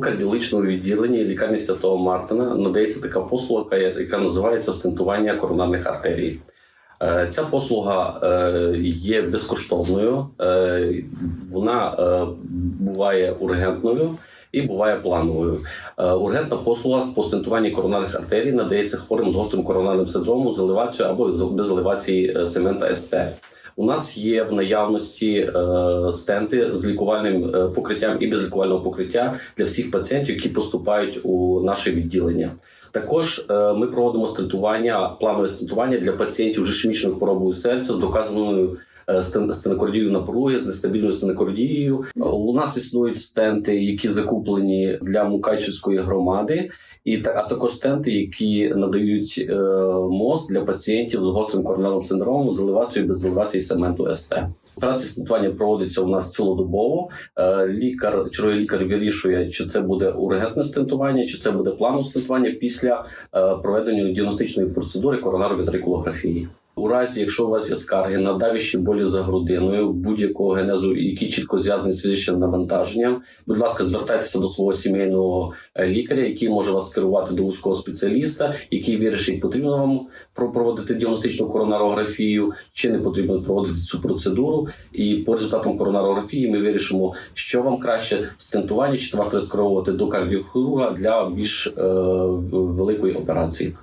У кардіологічному відділенні лікарні Святого Мартина надається така послуга, яка- називається стентування коронарних артерій. Е, Ця послуга е, є безкоштовною, е, вона буває ургентною і буває плановою. Е, Ургентна послуга з постентування коронарних артерій надається хворим з гострим коронарним синдромом з елевацією або без елевації е, сегмента СТ. У нас є в наявності е, стенти з лікувальним покриттям і без лікувального покриття для всіх пацієнтів, які поступають у наше відділення. Також ми проводимо стентування, планове стентування для пацієнтів з ішемічною хворобою серця з доказаною е, стен- стенокардією напруги, з нестабільною стенокардією. У нас існують стенти, які закуплені для Мукачівської громади, і а також стенти, які надають е, МОЗ для пацієнтів з гострим коронарним синдромом з елевацією без елевації сегменту СТ. Операція стентування проводиться у нас цілодобово. Е, Лікар, черговий лікар вирішує, чи це буде ургентне стентування, чи це буде планове стентування після проведення діагностичної процедури коронаровітрикулографії. У разі, якщо у вас є скарги на давіші болі за грудиною, будь-якого генезу, які чітко зв'язані з фізичним навантаженням, будь ласка, звертайтеся до свого сімейного е, лікаря, який може вас керувати до вузького спеціаліста, який вирішить, потрібно вам про- проводити діагностичну коронарографію, чи не потрібно проводити цю процедуру. І по результатам коронарографії ми вирішимо, що вам краще стентування, чи вас треба скеровувати до кардіохірурга для більш е, великої операції.